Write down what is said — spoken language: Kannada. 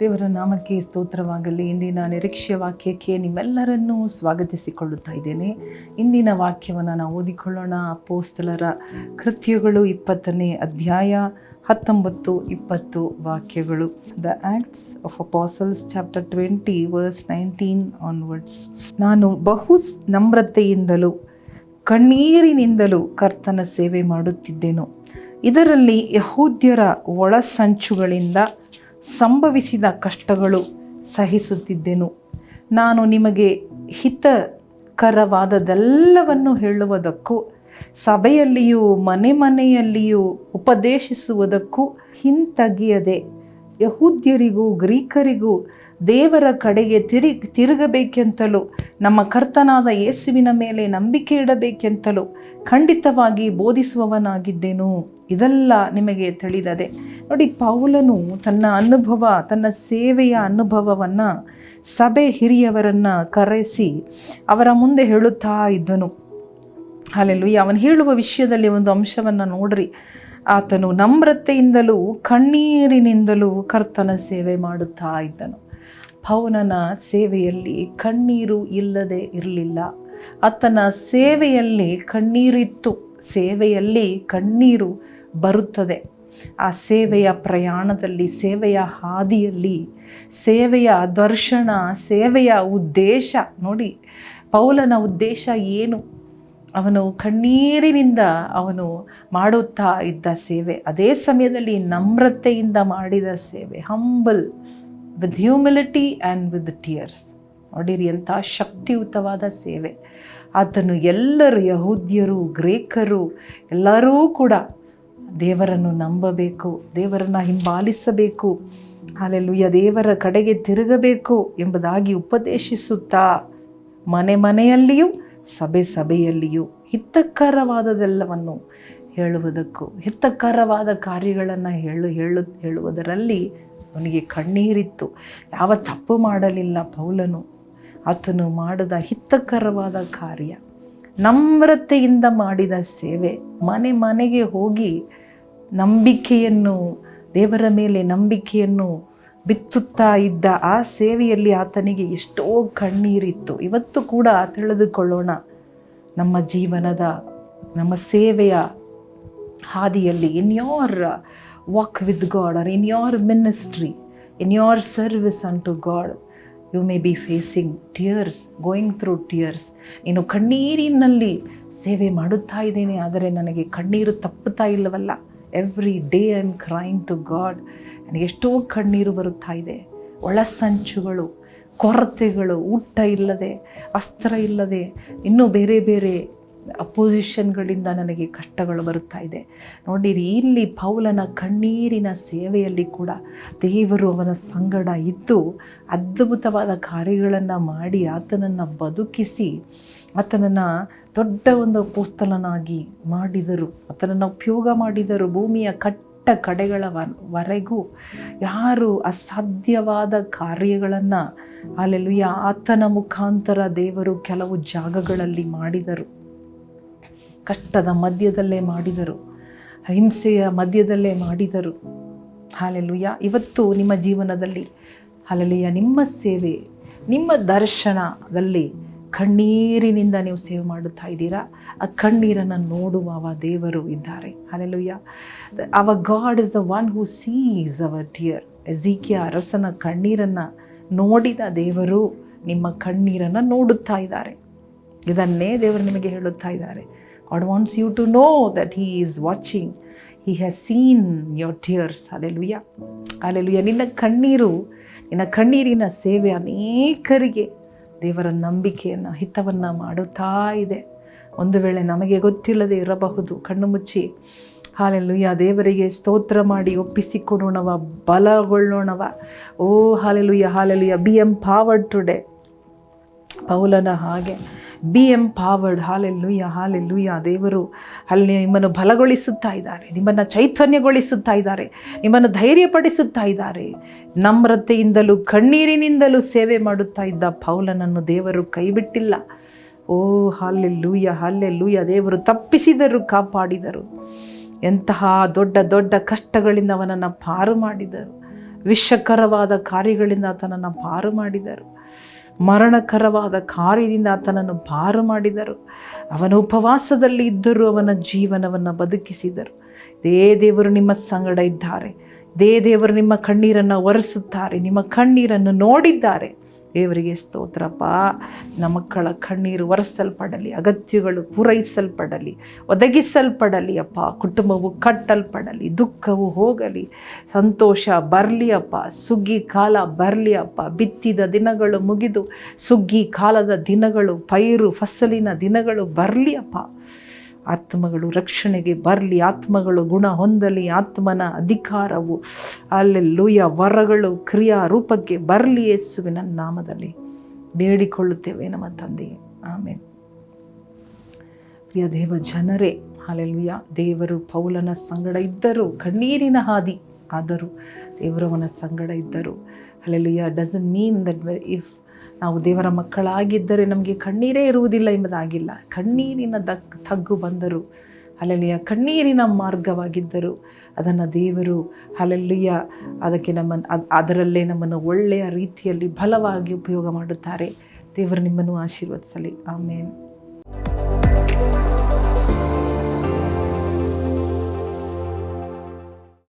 ದೇವರ ನಾಮಕ್ಕೆ ಸ್ತೋತ್ರವಾಗಲಿ. ಇಂದಿನ ನಿರೀಕ್ಷೆ ವಾಕ್ಯಕ್ಕೆ ನಿಮ್ಮೆಲ್ಲರನ್ನೂ ಸ್ವಾಗತಿಸಿಕೊಳ್ಳುತ್ತಾ ಇದ್ದೇನೆ. ಇಂದಿನ ವಾಕ್ಯವನ್ನು ನಾವು ಓದಿಕೊಳ್ಳೋಣ. ಅಪೋಸ್ತಲರ ಕೃತ್ಯಗಳು ಇಪ್ಪತ್ತನೇ ಅಧ್ಯಾಯ ಹತ್ತೊಂಬತ್ತು ಇಪ್ಪತ್ತು ವಾಕ್ಯಗಳು. The acts of apostles chapter twenty verse nineteen onwards ನಾನು ಬಹು ನಮ್ರತೆಯಿಂದಲೂ ಕಣ್ಣೀರಿನಿಂದಲೂ ಕರ್ತನ ಸೇವೆ ಮಾಡುತ್ತಿದ್ದೆನು. ಇದರಲ್ಲಿ ಯಹೂದ್ಯರ ಒಳಸಂಚುಗಳಿಂದ ಸಂಭವಿಸಿದ ಕಷ್ಟಗಳು ಸಹಿಸುತ್ತಿದ್ದೆನು. ನಾನು ನಿಮಗೆ ಹಿತಕರವಾದದೆಲ್ಲವನ್ನು ಹೇಳುವುದಕ್ಕೂ ಸಭೆಯಲ್ಲಿಯೂ ಮನೆ ಮನೆಯಲ್ಲಿಯೂ ಉಪದೇಶಿಸುವುದಕ್ಕೂ ಹಿಂತಗಿಯದೆ ಯಹೂದ್ಯರಿಗೂ ಗ್ರೀಕರಿಗೂ ದೇವರ ಕಡೆಗೆ ತಿರಿ, ತಿರುಗಬೇಕೆಂತಲೂ, ನಮ್ಮ ಕರ್ತನಾದ ಯೇಸುವಿನ ಮೇಲೆ ನಂಬಿಕೆ ಇಡಬೇಕೆಂತಲೂ ಖಂಡಿತವಾಗಿ ಬೋಧಿಸುವವನಾಗಿದ್ದೇನು? ಇದೆಲ್ಲ ನಿಮಗೆ ತಿಳಿದದೆ. ನೋಡಿ, ಪೌಲನು ತನ್ನ ಅನುಭವ, ತನ್ನ ಸೇವೆಯ ಅನುಭವವನ್ನು ಸಭೆ ಹಿರಿಯವರನ್ನು ಕರೆಸಿ ಅವರ ಮುಂದೆ ಹೇಳುತ್ತಾ ಇದ್ದನು. ಅಲ್ಲೆಲ್ಲೂ ಅವನು ಹೇಳುವ ವಿಷಯದಲ್ಲಿ ಒಂದು ಅಂಶವನ್ನು ನೋಡ್ರಿ. ಆತನು ನಮ್ರತೆಯಿಂದಲೂ ಕಣ್ಣೀರಿನಿಂದಲೂ ಕರ್ತನ ಸೇವೆ ಮಾಡುತ್ತಾ ಇದ್ದನು. ಪೌನನ ಸೇವೆಯಲ್ಲಿ ಕಣ್ಣೀರು ಇಲ್ಲದೆ ಇರಲಿಲ್ಲ. ಆತನ ಸೇವೆಯಲ್ಲಿ ಕಣ್ಣೀರಿತ್ತು. ಸೇವೆಯಲ್ಲಿ ಕಣ್ಣೀರು ಬರುತ್ತದೆ. ಆ ಸೇವೆಯ ಪ್ರಯಾಣದಲ್ಲಿ, ಸೇವೆಯ ಹಾದಿಯಲ್ಲಿ, ಸೇವೆಯ ದರ್ಶನ, ಸೇವೆಯ ಉದ್ದೇಶ. ನೋಡಿ, ಪೌಲನ ಉದ್ದೇಶ ಏನು? ಅವನು ಕಣ್ಣೀರಿನಿಂದ ಅವನು ಮಾಡುತ್ತಾ ಇದ್ದ ಸೇವೆ. ಅದೇ ಸಮಯದಲ್ಲಿ ನಮ್ರತೆಯಿಂದ ಮಾಡಿದ ಸೇವೆ. Humble. With humility and with tears ನೋಡಿರಿ ಎಂಥ ಶಕ್ತಿಯುತವಾದ ಸೇವೆ. ಆತನು ಎಲ್ಲರೂ ಯಹೂದ್ಯರು, ಗ್ರೇಕರು, ಎಲ್ಲರೂ ಕೂಡ ದೇವರನ್ನು ನಂಬಬೇಕು, ದೇವರನ್ನು ಹಿಂಬಾಲಿಸಬೇಕು. ಅಲ್ಲೆಲ್ಲುಯ್ಯ ದೇವರ ಕಡೆಗೆ ತಿರುಗಬೇಕು ಎಂಬುದಾಗಿ ಉಪದೇಶಿಸುತ್ತಾ ಮನೆ ಮನೆಯಲ್ಲಿಯೂ, ಸಭೆ ಸಭೆಯಲ್ಲಿಯೂ ಹಿತಕರವಾದದೆಲ್ಲವನ್ನು ಹೇಳುವುದಕ್ಕೂ, ಹಿತಕರವಾದ ಕಾರ್ಯಗಳನ್ನು ಹೇಳು ಹೇಳು, ಹೇಳುವುದರಲ್ಲಿ ಅವನಿಗೆ ಕಣ್ಣೀರಿತ್ತು. ಯಾವ ತಪ್ಪು ಮಾಡಲಿಲ್ಲ ಪೌಲನು. ಆತನು ಮಾಡಿದ ಹಿತಕರವಾದ ಕಾರ್ಯ. ನಮ್ರತೆಯಿಂದ ಮಾಡಿದ ಸೇವೆ. ಮನೆ ಮನೆಗೆ ಹೋಗಿ ನಂಬಿಕೆಯನ್ನು, ದೇವರ ಮೇಲೆ ನಂಬಿಕೆಯನ್ನು ಬಿತ್ತುತ್ತಾ ಇದ್ದ ಆ ಸೇವೆಯಲ್ಲಿ ಆತನಿಗೆ ಎಷ್ಟೋ ಕಣ್ಣೀರಿತ್ತು. ಇವತ್ತು ಕೂಡ ತಿಳಿದುಕೊಳ್ಳೋಣ. ನಮ್ಮ ಜೀವನದ, ನಮ್ಮ ಸೇವೆಯ ಹಾದಿಯಲ್ಲಿ in your walk with God or in your ministry, in your service unto God, you may be facing tears going through tears ನೀನು ಕಣ್ಣೀರಿನಲ್ಲಿ ಸೇವೆ ಮಾಡುತ್ತಾ ಇದ್ದೇನೆ ಆದರೆ ನನಗೆ ಕಣ್ಣೀರು ತಪ್ಪುತ್ತಾ ಇಲ್ಲವಲ್ಲ? Every day I am crying to God ನನಗೆ ಎಷ್ಟೋ ಕಣ್ಣೀರು ಬರುತ್ತಾ ಇದೆ. ಒಳಸಂಚುಗಳು ಕೊರತೆಗಳು ಊಟ ಇಲ್ಲದೆ ಅಸ್ತ್ರ ಇಲ್ಲದೆ ಇನ್ನೂ ಬೇರೆ ಬೇರೆ ಅಪೋಸಿಷನ್ಗಳಿಂದ ನನಗೆ ಕಷ್ಟಗಳು ಬರುತ್ತಾ ಇದೆ. ನೋಡಿರಿ, ಇಲ್ಲಿ ಪೌಲನ ಕಣ್ಣೀರಿನ ಸೇವೆಯಲ್ಲಿ ಕೂಡ ದೇವರು ಅವನ ಸಂಗಡ ಇದ್ದು ಅದ್ಭುತವಾದ ಕಾರ್ಯಗಳನ್ನು ಮಾಡಿ ಆತನನ್ನು ಬದುಕಿಸಿ, ಆತನನ್ನು ದೊಡ್ಡ ಒಂದು ಪೋಸ್ತಲನಾಗಿ ಮಾಡಿದರು. ಆತನನ್ನು ಉಪಯೋಗ ಮಾಡಿದರು. ಭೂಮಿಯ ಕಟ್ಟ ಕಡೆಗಳ ವರೆಗೂ ಯಾರು ಅಸಾಧ್ಯವಾದ ಕಾರ್ಯಗಳನ್ನು ಅಲ್ಲೆಲ್ಲೂ ಆತನ ಮುಖಾಂತರ ದೇವರು ಕೆಲವು ಜಾಗಗಳಲ್ಲಿ ಮಾಡಿದರು. ಕಷ್ಟದ ಮಧ್ಯದಲ್ಲೇ ಮಾಡಿದರು ಹಿಂಸೆಯ ಮಧ್ಯದಲ್ಲೇ ಮಾಡಿದರು. ಹಾಲೆಲುಯ್ಯ. ಇವತ್ತು ನಿಮ್ಮ ಜೀವನದಲ್ಲಿ, ಹಾಲೆಲುಯ್ಯ, ನಿಮ್ಮ ಸೇವೆ, ನಿಮ್ಮ ದರ್ಶನದಲ್ಲಿ ಕಣ್ಣೀರಿನಿಂದ ನೀವು ಸೇವೆ ಮಾಡುತ್ತಾ ಇದ್ದೀರಾ? ಆ ಕಣ್ಣೀರನ್ನು ನೋಡುವವ ದೇವರು ಇದ್ದಾರೆ. ಹಾಲೆಲುಯ್ಯ. ಅವ God is the one who sees our tear Hezekiah ಅರಸನ ಕಣ್ಣೀರನ್ನು ನೋಡಿದ ದೇವರು ನಿಮ್ಮ ಕಣ್ಣೀರನ್ನು ನೋಡುತ್ತಾ ಇದ್ದಾರೆ. ಇದನ್ನೇ ದೇವರು ನಿಮಗೆ ಹೇಳುತ್ತಾ ಇದ್ದಾರೆ. God wants you to know that He is watching he has seen your tears hallelujah hallelujah ನಿನ್ನ ಕಣ್ಣೀರು, ನಿನ್ನ ಕಣ್ಣೀರಿನ ಸೇವೆ ಅನೇಕರಿಗೆ ದೇವರ ನಂಬಿಕೆಯನ್ನು, ಹಿತವನ್ನು ಮಾಡುತ್ತಾ ಇದೆ. ಒಂದು ವೇಳೆ ನಮಗೆ ಗೊತ್ತಿಲ್ಲದೆ ಇರಬಹುದು, ಕಣ್ಣು ಮುಚ್ಚಿ. ಹಾಲೆಲ್ಲುಯ್ಯ ದೇವರಿಗೆ ಸ್ತೋತ್ರ ಮಾಡಿ, ಒಪ್ಪಿಸಿಕೊಡೋಣವ, ಬಲಗೊಳ್ಳೋಣವ. ಓ hallelujah hallelujah be empowered today ಪೌಲನ ಹಾಗೆ. Be empowered hallelujah hallelujah ದೇವರು ಅಲ್ಲಿ ನಿಮ್ಮನ್ನು ಬಲಗೊಳಿಸುತ್ತಾ ಇದ್ದಾರೆ. ನಿಮ್ಮನ್ನು ಚೈತನ್ಯಗೊಳಿಸುತ್ತಾ ಇದ್ದಾರೆ. ನಿಮ್ಮನ್ನು ಧೈರ್ಯಪಡಿಸುತ್ತಾ ಇದ್ದಾರೆ. ನಮ್ರತೆಯಿಂದಲೂ ಕಣ್ಣೀರಿನಿಂದಲೂ ಸೇವೆ ಮಾಡುತ್ತಾ ಇದ್ದ ಪೌಲನನ್ನು ದೇವರು ಕೈಬಿಟ್ಟಿಲ್ಲ. ಓ ಹಾಲೆಲ್ಲುಯ್ಯ ಹಾಲೆಲ್ಲುಯ್ಯ ದೇವರು ತಪ್ಪಿಸಿದರು ಕಾಪಾಡಿದರು. ಎಂತಹ ದೊಡ್ಡ ದೊಡ್ಡ ಕಷ್ಟಗಳಿಂದ ಅವನನ್ನು ಪಾರು ಮಾಡಿದರು. ವಿಷಕರವಾದ ಕಾರ್ಯಗಳಿಂದ ಆತನನ್ನು ಪಾರು ಮಾಡಿದರು. ಮರಣಕರವಾದ ಕಾರ್ಯದಿಂದ ಆತನನ್ನು ಪಾರು ಮಾಡಿದರು. ಅವನ ಉಪವಾಸದಲ್ಲಿ ಇದ್ದರೂ ಅವನ ಜೀವನವನ್ನು ಬದುಕಿಸಿದರು. ದೇ ದೇವರು ನಿಮ್ಮ ಸಂಗಡ ಇದ್ದಾರೆ. ದೇ ದೇವರು ನಿಮ್ಮ ಕಣ್ಣೀರನ್ನು ಒರೆಸುತ್ತಾರೆ. ನಿಮ್ಮ ಕಣ್ಣೀರನ್ನು ನೋಡಿದ್ದಾರೆ. ದೇವರಿಗೆ ಸ್ತೋತ್ರಪ್ಪ ನಮ್ಮ ಮಕ್ಕಳ ಕಣ್ಣೀರು ಒರೆಸಲ್ಪಡಲಿ, ಅಗತ್ಯಗಳು ಪೂರೈಸಲ್ಪಡಲಿ, ಒದಗಿಸಲ್ಪಡಲಿ ಅಪ್ಪ. ಕುಟುಂಬವು ಕಟ್ಟಲ್ಪಡಲಿ, ದುಃಖವು ಹೋಗಲಿ, ಸಂತೋಷ ಬರಲಿ ಅಪ್ಪ. ಸುಗ್ಗಿ ಕಾಲ ಬರಲಿ ಅಪ್ಪ. ಬಿತ್ತಿದ ದಿನಗಳು ಮುಗಿದು, ಸುಗ್ಗಿ ಕಾಲದ ದಿನಗಳು, ಪೈರು, ಫಸಲಿನ ದಿನಗಳು ಬರಲಿ ಅಪ್ಪ. ಆತ್ಮಗಳು ರಕ್ಷಣೆಗೆ ಬರಲಿ, ಆತ್ಮಗಳು ಗುಣ ಹೊಂದಲಿ, ಆತ್ಮನ ಅಧಿಕಾರವು ಅಲ್ಲೆಲ್ಲೂಯ ವರಗಳು ಕ್ರಿಯಾ ರೂಪಕ್ಕೆ ಬರಲಿ ಯೇಸುವಿನ ನಾಮದಲ್ಲಿ ಬೇಡಿಕೊಳ್ಳುತ್ತೇವೆ ನಮ್ಮ ತಂದೆ. ಆಮೇಲೆ ಪ್ರಿಯ ದೇವ ಜನರೇ ಅಲ್ಲೆಲ್ಲೂಯ ದೇವರು ಪೌಲನ ಸಂಗಡ ಇದ್ದರು, ಕಣ್ಣೀರಿನ ಹಾದಿ ಆದರೂ. ದೇವರವನ ಸಂಗಡ ಇದ್ದರು. Hallelujah doesn't mean that if ನಾವು ದೇವರ ಮಕ್ಕಳಾಗಿದ್ದರೆ ನಮಗೆ ಕಣ್ಣೀರೇ ಇರುವುದಿಲ್ಲ ಎಂಬುದಾಗಿಲ್ಲ. ಕಣ್ಣೀರಿನ ದಕ್ ತಗ್ಗು ಬಂದರು ಅಲ್ಲಲ್ಲಿಯ ಕಣ್ಣೀರಿನ ಮಾರ್ಗವಾಗಿದ್ದರು ಅದನ್ನು ದೇವರು ಅಲ್ಲಲ್ಲಿಯ ಅದಕ್ಕೆ ನಮ್ಮನ್ನು ಅದ್- ಅದರಲ್ಲೇ ನಮ್ಮನ್ನು ಒಳ್ಳೆಯ ರೀತಿಯಲ್ಲಿ ಬಲವಾಗಿ ಉಪಯೋಗ ಮಾಡುತ್ತಾರೆ. ದೇವರು ನಿಮ್ಮನ್ನು ಆಶೀರ್ವದಿಸಲಿ. ಆಮೇಲೆ